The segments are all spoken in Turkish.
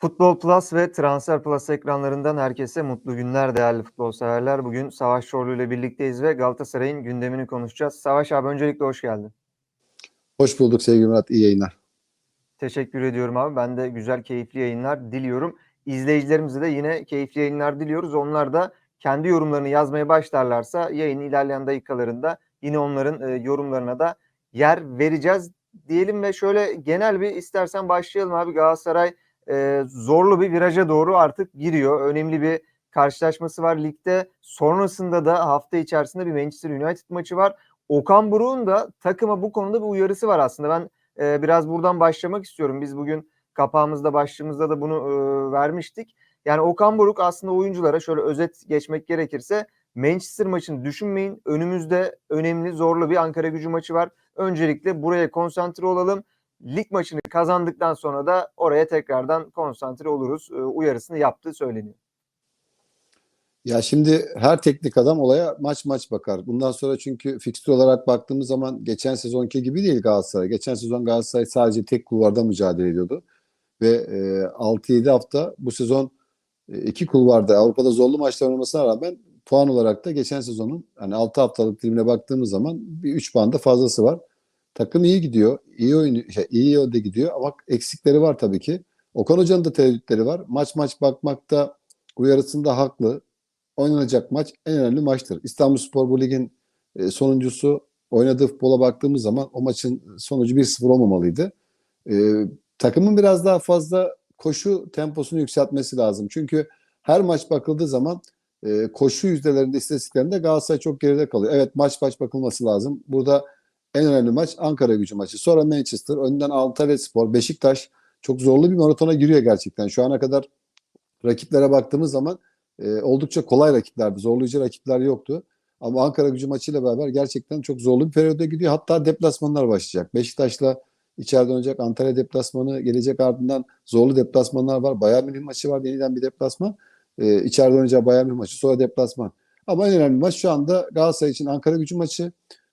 Futbol Plus ve Transfer Plus ekranlarından herkese mutlu günler değerli futbol severler. Bugün Savaş Çorlu ile birlikteyiz ve Galatasaray'ın gündemini konuşacağız. Savaş abi öncelikle hoş geldin. Hoş bulduk sevgili Murat. İyi yayınlar. Teşekkür ediyorum abi. Ben de güzel, keyifli yayınlar diliyorum. İzleyicilerimize de yine keyifli yayınlar diliyoruz. Onlar da kendi yorumlarını yazmaya başlarlarsa yayın ilerleyen dakikalarında yine onların e, yorumlarına da yer vereceğiz diyelim ve şöyle genel bir istersen başlayalım abi. Galatasaray e, zorlu bir viraja doğru artık giriyor. Önemli bir karşılaşması var ligde. Sonrasında da hafta içerisinde bir Manchester United maçı var. Okan Buruk'un da takıma bu konuda bir uyarısı var aslında. Ben e, biraz buradan başlamak istiyorum. Biz bugün kapağımızda başlığımızda da bunu e, vermiştik. Yani Okan Buruk aslında oyunculara şöyle özet geçmek gerekirse Manchester maçını düşünmeyin. Önümüzde önemli zorlu bir Ankara gücü maçı var. Öncelikle buraya konsantre olalım. Lig maçını kazandıktan sonra da oraya tekrardan konsantre oluruz. E, uyarısını yaptığı söyleniyor. Ya şimdi her teknik adam olaya maç maç bakar. Bundan sonra çünkü fikstür olarak baktığımız zaman geçen sezonki gibi değil Galatasaray. Geçen sezon Galatasaray sadece tek kulvarda mücadele ediyordu. Ve e, 6-7 hafta bu sezon e, iki kulvarda Avrupa'da zorlu maçlar oynamasına rağmen puan olarak da geçen sezonun hani 6 haftalık dilimine baktığımız zaman bir 3 puan da fazlası var. Takım iyi gidiyor. iyi oyun şey, iyi yolda gidiyor ama eksikleri var tabii ki. Okan Hoca'nın da tereddütleri var. Maç maç bakmakta uyarısında haklı. Oynanacak maç en önemli maçtır. İstanbulspor bu ligin e, sonuncusu. Oynadığı futbola baktığımız zaman o maçın sonucu 1-0 olmamalıydı. E, takımın biraz daha fazla koşu temposunu yükseltmesi lazım. Çünkü her maç bakıldığı zaman e, koşu yüzdelerinde, istatistiklerinde Galatasaray çok geride kalıyor. Evet maç maç bakılması lazım. Burada en önemli maç Ankara gücü maçı. Sonra Manchester, önden Antalya Spor, Beşiktaş çok zorlu bir maratona giriyor gerçekten. Şu ana kadar rakiplere baktığımız zaman e, oldukça kolay rakiplerdi. Zorlayıcı rakipler yoktu. Ama Ankara gücü maçıyla beraber gerçekten çok zorlu bir periyoda gidiyor. Hatta deplasmanlar başlayacak. Beşiktaş'la içeride oynayacak Antalya deplasmanı gelecek ardından zorlu deplasmanlar var. Bayern Münih maçı var yeniden bir deplasman. E, içeride oynayacağı Bayern Münih maçı sonra deplasman. Ama en önemli maç şu anda Galatasaray için Ankara gücü maçı.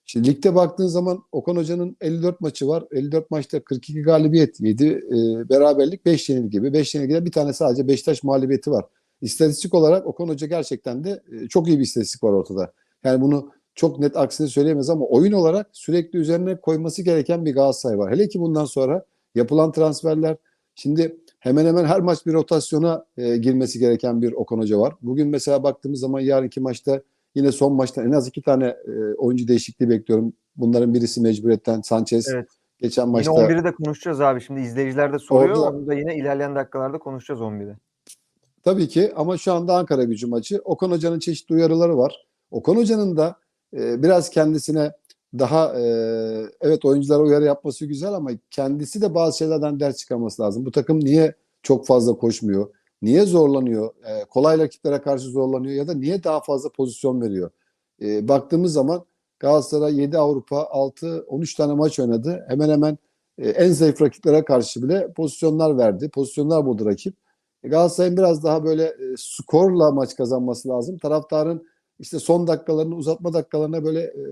Şimdi ligde baktığın zaman Okan Hoca'nın 54 maçı var. 54 maçta 42 galibiyet, 7 e, beraberlik, 5 yenilgi gibi. 5 yenilgide bir tane sadece Beşiktaş mağlubiyeti var. İstatistik olarak Okan Hoca gerçekten de e, çok iyi bir istatistik var ortada. Yani bunu çok net aksini söyleyemez ama oyun olarak sürekli üzerine koyması gereken bir Galatasaray var. Hele ki bundan sonra yapılan transferler şimdi hemen hemen her maç bir rotasyona e, girmesi gereken bir Okan Hoca var. Bugün mesela baktığımız zaman yarınki maçta yine son maçta en az iki tane e, oyuncu değişikliği bekliyorum. Bunların birisi mecburiyetten Sanchez. Evet. Geçen maçta. Yine 11'i de konuşacağız abi. Şimdi izleyiciler de soruyor. Orada- Onu da yine ilerleyen dakikalarda konuşacağız 11'i. Tabii ki ama şu anda Ankara gücü maçı. Okan Hoca'nın çeşitli uyarıları var. Okan Hoca'nın da e, biraz kendisine daha e, evet oyunculara uyarı yapması güzel ama kendisi de bazı şeylerden ders çıkarması lazım. Bu takım niye çok fazla koşmuyor? Niye zorlanıyor? E, kolay rakiplere karşı zorlanıyor ya da niye daha fazla pozisyon veriyor? E, baktığımız zaman Galatasaray 7 Avrupa 6 13 tane maç oynadı. Hemen hemen e, en zayıf rakiplere karşı bile pozisyonlar verdi. Pozisyonlar buldu rakip. E, Galatasaray'ın biraz daha böyle e, skorla maç kazanması lazım. Taraftarın işte son dakikalarını uzatma dakikalarına böyle e,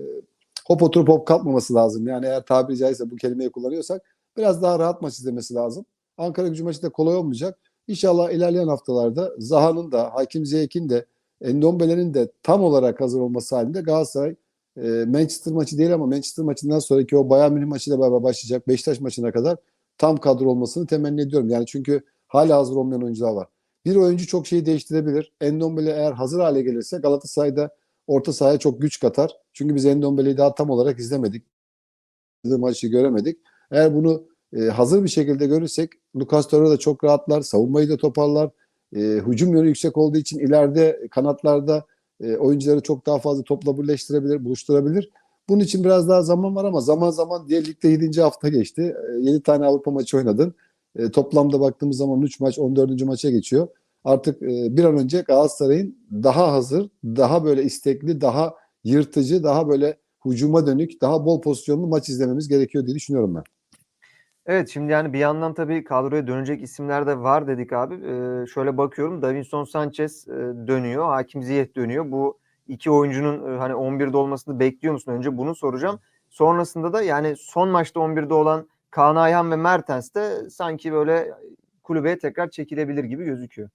hop oturup hop kalkmaması lazım. Yani eğer tabiri caizse bu kelimeyi kullanıyorsak biraz daha rahat maç izlemesi lazım. Ankara gücü maçı da kolay olmayacak. İnşallah ilerleyen haftalarda Zaha'nın da Hakim Ziyek'in de Endombele'nin de tam olarak hazır olması halinde Galatasaray e, Manchester maçı değil ama Manchester maçından sonraki o Bayern Münih maçıyla beraber başlayacak Beşiktaş maçına kadar tam kadro olmasını temenni ediyorum. Yani çünkü hala hazır olmayan oyuncular var. Bir oyuncu çok şeyi değiştirebilir. Endombele eğer hazır hale gelirse Galatasaray'da orta sahaya çok güç katar. Çünkü biz Endombele'yi daha tam olarak izlemedik. Maçı göremedik. Eğer bunu e, hazır bir şekilde görürsek Lucas Torreira da çok rahatlar. Savunmayı da toparlar. E, hücum yönü yüksek olduğu için ileride kanatlarda e, oyuncuları çok daha fazla topla birleştirebilir, buluşturabilir. Bunun için biraz daha zaman var ama zaman zaman diğer ligde 7. hafta geçti. E, 7 tane Avrupa maçı oynadın. E, toplamda baktığımız zaman 3 maç 14. maça geçiyor. Artık e, bir an önce Galatasaray'ın daha hazır, daha böyle istekli, daha yırtıcı, daha böyle hücuma dönük, daha bol pozisyonlu maç izlememiz gerekiyor diye düşünüyorum ben. Evet şimdi yani bir yandan tabii kadroya dönecek isimler de var dedik abi. Ee, şöyle bakıyorum Davinson Sanchez e, dönüyor, Hakim Ziyech dönüyor. Bu iki oyuncunun e, hani 11'de olmasını bekliyor musun? Önce bunu soracağım. Sonrasında da yani son maçta 11'de olan Kaan Ayhan ve Mertens de sanki böyle kulübeye tekrar çekilebilir gibi gözüküyor.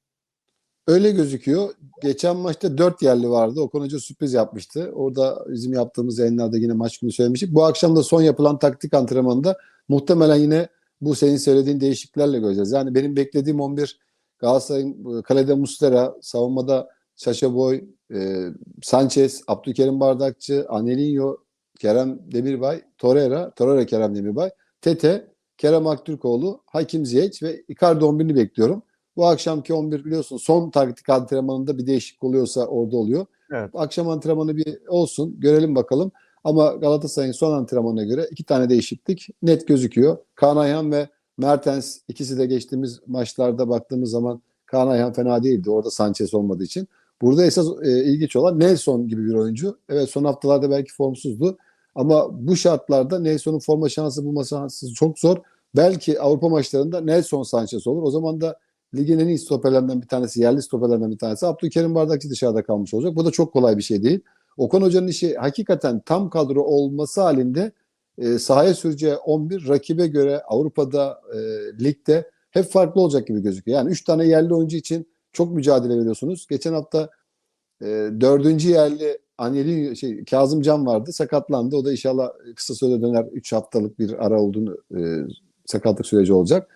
Öyle gözüküyor. Geçen maçta 4 yerli vardı. Okan Hoca sürpriz yapmıştı. Orada bizim yaptığımız yayınlarda yine maç günü söylemiştik. Bu akşam da son yapılan taktik antrenmanında muhtemelen yine bu senin söylediğin değişikliklerle göreceğiz. Yani benim beklediğim 11 Galatasaray'ın e, kalede Mustera, savunmada Sacha Boy, e, Sanchez, Abdülkerim Bardakçı, Angelinho, Kerem Demirbay, Torreira, Torreira Kerem Demirbay, Tete, Kerem Aktürkoğlu, Hakim Ziyech ve Icardi 11'ini bekliyorum. Bu akşamki 11 biliyorsun son taktik antrenmanında bir değişiklik oluyorsa orada oluyor. Evet. Akşam antrenmanı bir olsun görelim bakalım. Ama Galatasaray'ın son antrenmanına göre iki tane değişiklik net gözüküyor. Kaan Ayhan ve Mertens ikisi de geçtiğimiz maçlarda baktığımız zaman Kaan Ayhan fena değildi. Orada Sanchez olmadığı için. Burada esas e, ilginç olan Nelson gibi bir oyuncu. Evet son haftalarda belki formsuzdu. Ama bu şartlarda Nelson'un forma şansı bulma şansı çok zor. Belki Avrupa maçlarında Nelson Sanchez olur. O zaman da ligin en iyi stoperlerinden bir tanesi, yerli stoperlerinden bir tanesi Abdülkerim Bardakçı dışarıda kalmış olacak. Bu da çok kolay bir şey değil. Okan Hoca'nın işi hakikaten tam kadro olması halinde e, sahaya süreceği 11 rakibe göre Avrupa'da e, ligde hep farklı olacak gibi gözüküyor. Yani 3 tane yerli oyuncu için çok mücadele veriyorsunuz. Geçen hafta e, dördüncü yerli Anyeli şey Kazım Can vardı. Sakatlandı. O da inşallah kısa sürede döner. 3 haftalık bir ara olduğunu e, sakatlık süreci olacak.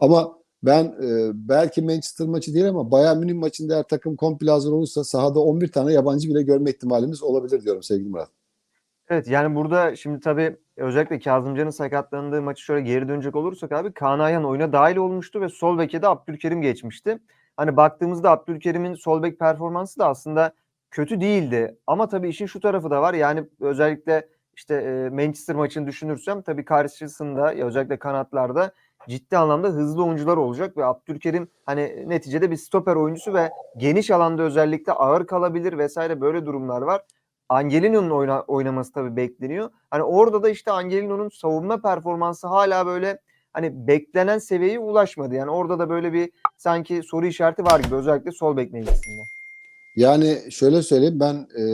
Ama ben e, belki Manchester maçı değil ama Bayern Münih maçında eğer takım komple hazır olursa sahada 11 tane yabancı bile görme ihtimalimiz olabilir diyorum sevgili Murat. Evet yani burada şimdi tabii özellikle Kazımcan'ın sakatlandığı maçı şöyle geri dönecek olursak abi Kaan Ayhan oyuna dahil olmuştu ve sol beke de Abdülkerim geçmişti. Hani baktığımızda Abdülkerim'in sol bek performansı da aslında kötü değildi. Ama tabii işin şu tarafı da var. Yani özellikle işte e, Manchester maçını düşünürsem tabii karşısında özellikle kanatlarda ciddi anlamda hızlı oyuncular olacak ve Abdülkerim hani neticede bir stoper oyuncusu ve geniş alanda özellikle ağır kalabilir vesaire böyle durumlar var. Angelino'nun oyna, oynaması tabii bekleniyor. Hani orada da işte Angelino'nun savunma performansı hala böyle hani beklenen seviyeye ulaşmadı. Yani orada da böyle bir sanki soru işareti var gibi özellikle sol bek mevkisinde. Yani şöyle söyleyeyim ben e,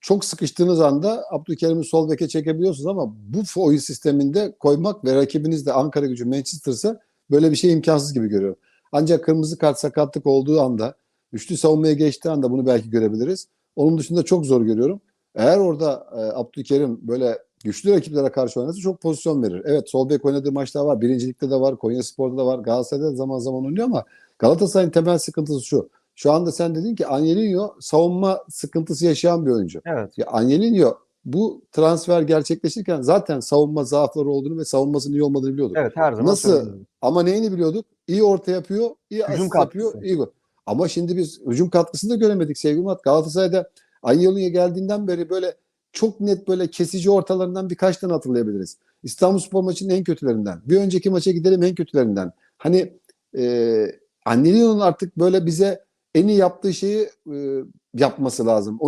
çok sıkıştığınız anda Abdülkerim'i sol beke çekebiliyorsunuz ama bu oyun sisteminde koymak ve rakibiniz de Ankara gücü Manchester'sa böyle bir şey imkansız gibi görüyorum. Ancak kırmızı kart sakatlık olduğu anda üçlü savunmaya geçtiği anda bunu belki görebiliriz. Onun dışında çok zor görüyorum. Eğer orada e, Abdülkerim böyle güçlü rakiplere karşı oynarsa çok pozisyon verir. Evet sol bek oynadığı maçlar var. Birincilikte de var. Konya Spor'da da var. Galatasaray'da da zaman zaman oynuyor ama Galatasaray'ın temel sıkıntısı şu. Şu anda sen dedin ki Angelinho savunma sıkıntısı yaşayan bir oyuncu. Evet. Ya Angelinho bu transfer gerçekleşirken zaten savunma zaafları olduğunu ve savunmasının iyi olmadığını biliyorduk. Evet her zaman Nasıl? söylüyorum. Ama neyini biliyorduk? İyi orta yapıyor, iyi Hücum asist yapıyor, katkısı. iyi gol. Ama şimdi biz hücum katkısını da göremedik sevgili Murat. Galatasaray'da Angelinho geldiğinden beri böyle çok net böyle kesici ortalarından birkaç tane hatırlayabiliriz. İstanbulspor maçının en kötülerinden. Bir önceki maça gidelim en kötülerinden. Hani e, Angelinho'nun artık böyle bize en iyi yaptığı şeyi e, yapması lazım.